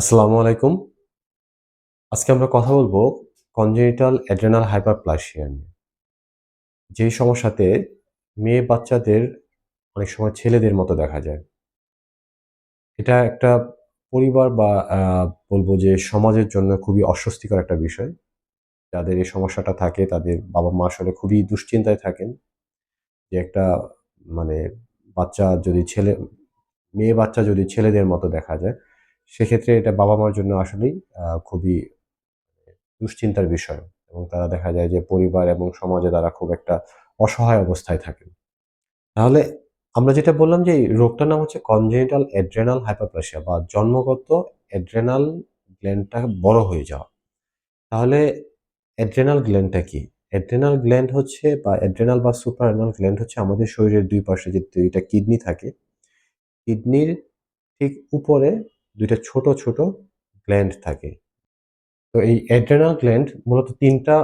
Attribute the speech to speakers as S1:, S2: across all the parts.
S1: আসসালামু আলাইকুম। আজকে আমরা কথা বলব কনজেনিটাল অ্যাড্রেনাল হাইপারপ্লাসিয়া নিয়ে। যেই সমস্যাতে মেয়ে বাচ্চাদের অনেক সময় ছেলেদের মতো দেখা যায়। এটা একটা পরিবার বা বলব যে সমাজের জন্য খুবই অস্বস্তিকর একটা বিষয়। যাদের এই সমস্যাটা থাকে, তাদের বাবা মা আসলে খুবই দুশ্চিন্তায় থাকেন যে একটা মানে বাচ্চা যদি ছেলে, মেয়ে বাচ্চা যদি ছেলেদের মতো দেখা যায় সেক্ষেত্রে এটা বাবা মার জন্য আসলেই খুবই দুশ্চিন্তার বিষয় এবং তারা দেখা যায় যে পরিবার এবং সমাজে তারা খুব একটা অসহায় অবস্থায় থাকেন তাহলে আমরা যেটা বললাম যে রোগটার নাম হচ্ছে কনজেনিটাল অ্যাড্রেনাল হাইপারপ্লাসিয়া বা জন্মগত অ্যাড্রেনাল গ্ল্যান্ডটা বড় হয়ে যাওয়া। তাহলে অ্যাড্রেনাল গ্ল্যান্ডটা কি? অ্যাড্রেনাল গ্ল্যান্ড হচ্ছে বা অ্যাড্রেনাল বা সুপারঅ্যানাল গ্ল্যান্ড হচ্ছে আমাদের শরীরের দুই পাশে যে দুইটা কিডনি থাকে। কিডনির ঠিক উপরে দুইটা ছোট ছোট গ্ল্যান্ড থাকে। তো এই অ্যাড্রেনাল গ্ল্যান্ড মূলত তিনটা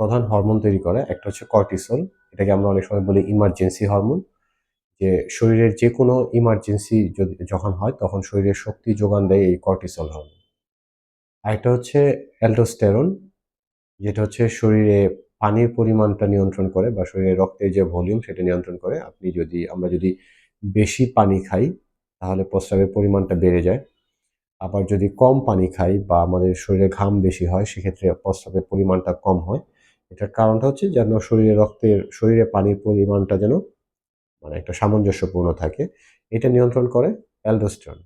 S1: প্রধান হরমোন তৈরি করে। একটা হচ্ছে কর্টিসল এটাকে আমরা অনেক সময় বলি ইমার্জেন্সি হরমোন যে শরীরের যে কোনো ইমার্জেন্সি যদি যখন হয়, তখন শরীরের শক্তি যোগান দেয় এই কর্টিসল হরমোন আরেকটা হচ্ছে অ্যালডোস্টেরন যেটা হচ্ছে শরীরে পানির পরিমাণটা নিয়ন্ত্রণ করে বা শরীরে রক্তের যে ভলিউম সেটা নিয়ন্ত্রণ করে। আপনি যদি, আমরা যদি বেশি পানি খাই তাহলে প্রস্রাবের পরিমাণটা বেড়ে যায়। আবার যদি কম পানি খাই বা আমাদের শরীরে ঘাম বেশি হয়, সেক্ষেত্রে প্রস্রাবের পরিমাণটা কম হয়। এটার কারণটা হচ্ছে যেন শরীরে রক্তের, শরীরে পানির পরিমাণটা যেন মানে একটা সামঞ্জস্যপূর্ণ থাকে। এটা নিয়ন্ত্রণ করে অ্যালডোস্টেরন।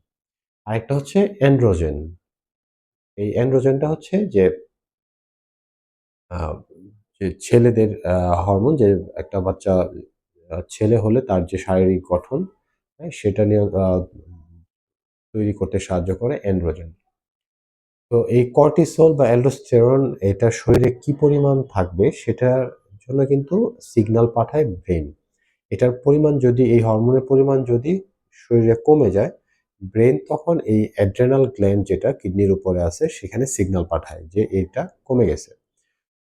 S1: আরেকটা হচ্ছে অ্যান্ড্রোজেন। এই অ্যান্ড্রোজেনটা হচ্ছে যে যে ছেলেদের হরমোন, যে একটা বাচ্চা ছেলে হলে তার যে শারীরিক গঠন সেটা নিয়ে তৈরি করতে সাহায্য করে অ্যান্ড্রোজেন। তো এই কর্টিসল বা অ্যালডোস্টেরন, এটা শরীরে কি পরিমাণ থাকবে সেটার জন্য কিন্তু সিগন্যাল পাঠায় ব্রেন এটার পরিমাণ যদি, এই হরমোনের পরিমাণ যদি শরীরে কমে যায় ব্রেন তখন এই অ্যাড্রেনাল গ্ল্যান্ড যেটা কিডনির উপরে আছে, সেখানে সিগনাল পাঠায় যে এটা কমে গেছে।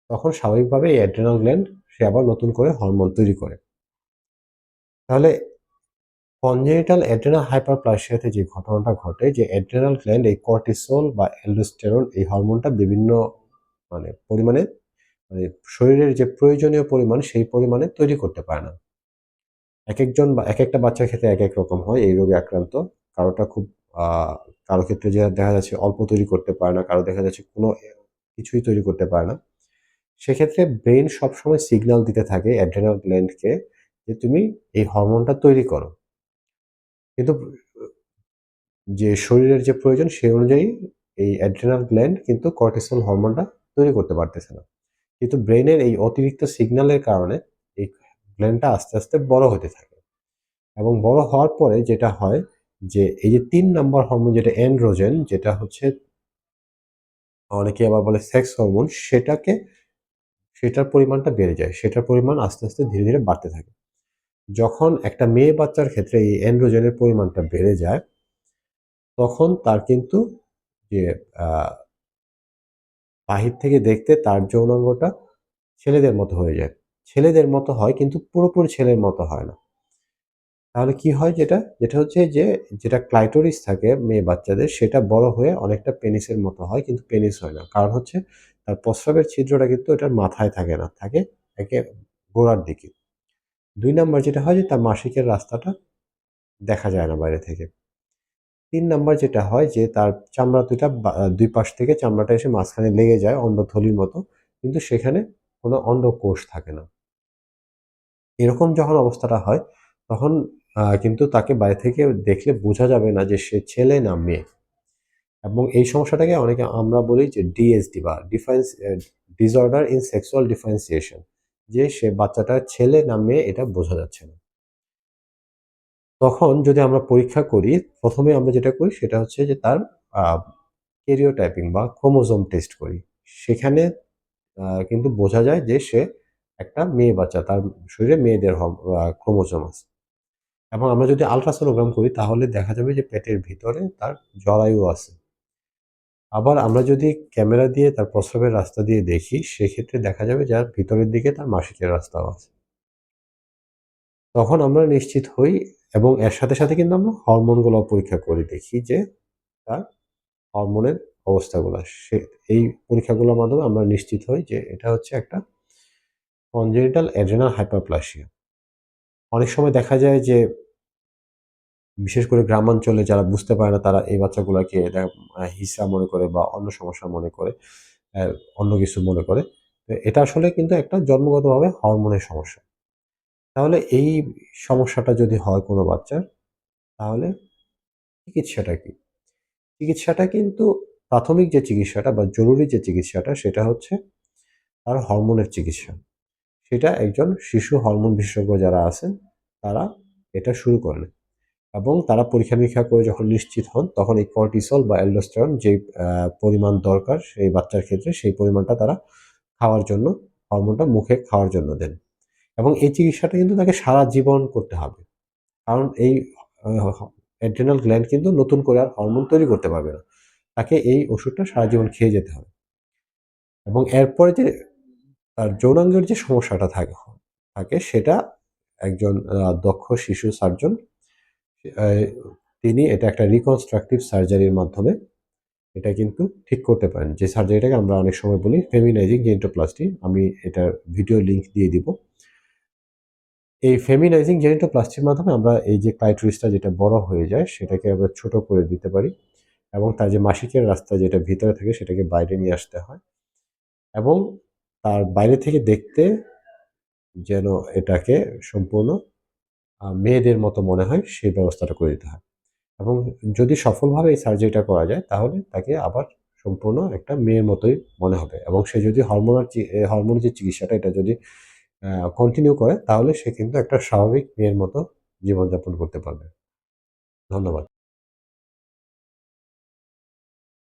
S1: তখন স্বাভাবিকভাবে এই অ্যাড্রেনাল গ্ল্যান্ড সে আবার নতুন করে হরমোন তৈরি করে। তাহলে কনজেনিটাল অ্যাড্রেনাল হাইপারপ্লাসিয়াতে যে ঘটনাটা ঘটে, যে অ্যাড্রেনাল গ্ল্যান্ড এই কর্টিসল বা অ্যালডোস্টেরন এই হরমোনটা বিভিন্ন মানে পরিমাণে মানে শরীরের যে প্রয়োজনীয় পরিমাণ সেই পরিমাণে তৈরি করতে পারে না। এক একজন বা এক একটা বাচ্চার ক্ষেত্রে এক এক রকম হয় এই রোগে আক্রান্ত। কারোটা খুব কারও ক্ষেত্রে যে দেখা যাচ্ছে অল্প তৈরি করতে পারে না, কারও দেখা যাচ্ছে কোনো কিছুই তৈরি করতে পারে না। সেক্ষেত্রে ব্রেন সবসময় সিগন্যাল দিতে থাকে অ্যাড্রেনাল গ্ল্যান্ডকে যে তুমি এই হরমোনটা তৈরি করো। কিন্তু, যে শরীরের যে প্রয়োজন সেই অনুযায়ী এই অ্যাড্রেনাল গ্ল্যান্ড কিন্তু কর্টিসল হরমোনটা তৈরি করতে পারতেছে না। কিন্তু ব্রেনের এই অতিরিক্ত সিগন্যালের কারণে এই গ্ল্যান্ডটা আস্তে আস্তে বড় হতে থাকে। এবং বড় হওয়ার পরে যেটা হয় যে, এই যে তিন নম্বর হরমোন যেটা অ্যান্ড্রোজেন যেটা হচ্ছে অনেকে আবার বলে সেক্স হরমোন সেটাকে, সেটার পরিমাণটা বেড়ে যায়। সেটার পরিমাণ আস্তে আস্তে ধীরে ধীরে বাড়তে থাকে। যখন একটা মেয়ে বাচ্চার ক্ষেত্রে এই অ্যান্ড্রোজেনের পরিমাণটা বেড়ে যায়, তখন তার কিন্তু যে বাহির থেকে দেখতে তার যৌনাঙ্গটা ছেলেদের মতো হয়ে যায়। ছেলেদের মতো হয় কিন্তু পুরোপুরি ছেলের মতো হয় না। তাহলে কি হয় যেটা? যেটা হচ্ছে যে, যেটা ক্লাইটোরিস থাকে মেয়ে বাচ্চাদের, সেটা বড় হয়ে অনেকটা পেনিসের মতো হয় কিন্তু পেনিস হয় না। কারণ হচ্ছে তার প্রস্রাবের ছিদ্রটা কিন্তু এটার মাথায় থাকে না, থাকে একে গোড়ার দিকে। দুই নাম্বার যেটা হয় যে তার মাসিকের রাস্তাটা দেখা যায় না বাইরে থেকে। তিন নাম্বার যেটা হয় যে তার চামড়া দুইটা দুই পাশ থেকে চামড়াটা এসে মাঝখানে লেগে যায় অন্ডথলির মতো, কিন্তু সেখানে কোনো অন্ডকোষ থাকে না। এরকম যখন অবস্থাটা হয়, তখন কিন্তু তাকে বাইরে থেকে দেখলে বোঝা যাবে না যে সে ছেলে না মেয়ে। এবং এই সমস্যাটাকে অনেকে আমরা বলি যে ডিএসডি বা difference disorder in sexual differentiation. যে সে বাচ্চাটা ছেলে না মেয়ে, এটা বোঝা যাচ্ছে না। তখন যদি আমরা পরীক্ষা করি, প্রথমে আমরা যেটা করি, সেটা হচ্ছে যে তার কেরিওটাইপিং বা ক্রোমোজোম টেস্ট করি। সেখানে কিন্তু বোঝা যায় যে সে একটা মেয়ে বাচ্চা, তার শরীরে মেয়েদের ক্রোমোজোম আছে। এবং আমরা যদি আলট্রাসোনোগ্রাম করি, তাহলে দেখা যাবে যে পেটের ভিতরে তার জরায়ু আছে। আবার আমরা যদি ক্যামেরা দিয়ে তার প্রস্রাবের রাস্তা দিয়ে দেখি, সেক্ষেত্রে দেখা যাবে যার ভিতরের দিকে তার মাসিকের রাস্তাও আছে। তখন আমরা নিশ্চিত হই এবং এর সাথে সাথে কিন্তু আমরা হরমোনগুলো পরীক্ষা করে দেখি যে তার হরমোনের অবস্থাগুলো, সে এই পরীক্ষাগুলোর মাধ্যমে আমরা নিশ্চিত হই যে এটা হচ্ছে একটা কনজেনিটাল অ্যাড্রেনাল হাইপারপ্লাসিয়া অনেক সময় দেখা যায় যে বিশেষ করে গ্রামাঞ্চলে যারা বুঝতে পারে না, তারা এই বাচ্চাগুলোকে হিসা মনে করে বা অন্য সমস্যা মনে করে অন্য কিছু মনে করে। এটা আসলে কিন্তু একটা জন্মগতভাবে হরমোনের সমস্যা। তাহলে এই সমস্যাটা যদি হয় কোনো বাচ্চার, তাহলে চিকিৎসাটা কি? চিকিৎসাটা কিন্তু প্রাথমিক যে চিকিৎসাটা বা জরুরি যে চিকিৎসাটা, সেটা হচ্ছে তার হরমোনের চিকিৎসা। সেটা একজন শিশু হরমোন বিশেষজ্ঞ যারা আছেন, তারা এটা শুরু করেন এবং তারা পরীক্ষা নিরীক্ষা করে যখন নিশ্চিত হন, তখন এই কর্টিসল বা অ্যালডোস্টেরন যে পরিমাণ দরকার সেই বাচ্চার ক্ষেত্রে সেই পরিমাণটা তারা খাওয়ার জন্য হরমোনটা মুখে খাওয়ার জন্য দেন। এবং এই চিকিৎসাটা কিন্তু তাকে সারা জীবন করতে হবে। কারণ এই অ্যাড্রেনাল গ্ল্যান্ড কিন্তু নতুন করে আর হরমোন তৈরি করতে পারবে না। তাকে এই ওষুধটা সারা জীবন খেয়ে যেতে হবে। এবং এরপরে যে তার যৌনাঙ্গের যে সমস্যাটা থাকে থাকে সেটা একজন দক্ষ শিশু সার্জন তিনি এটা একটা রিকনস্ট্রাকটিভ সার্জারির মাধ্যমে এটা কিন্তু ঠিক করতে পারেন। যে সার্জারিটাকে আমরা অনেক সময় বলি ফেমিনাইজিং জেন্টোপ্লাস্টি আমি এটার ভিডিও লিঙ্ক দিয়ে দিব। এই ফেমিনাইজিং জেনিটোপ্লাস্টির মাধ্যমে আমরা এই যে ক্লাইট্রিসটা যেটা বড় হয়ে যায়, সেটাকে আমরা ছোট করে দিতে পারি এবং তার যে মাসিকের রাস্তা যেটা ভিতরে থাকে, সেটাকে বাইরে নিয়ে আসতে হয় এবং তার বাইরে থেকে দেখতে যেন এটাকে সম্পূর্ণ মেয়েদের মতো মনে হয় সেই ব্যবস্থাটা করে দিতে হয়। এবং যদি সফলভাবে এই সার্জারিটা করা যায়, তাহলে তাকে আবার সম্পূর্ণ একটা মেয়ের মতোই মনে হবে। এবং সে যদি হরমোনাল হরমোনের যে চিকিৎসাটা এটা যদি কন্টিনিউ করে, তাহলে সে কিন্তু একটা স্বাভাবিক মেয়ের মতো জীবনযাপন করতে পারবে। ধন্যবাদ।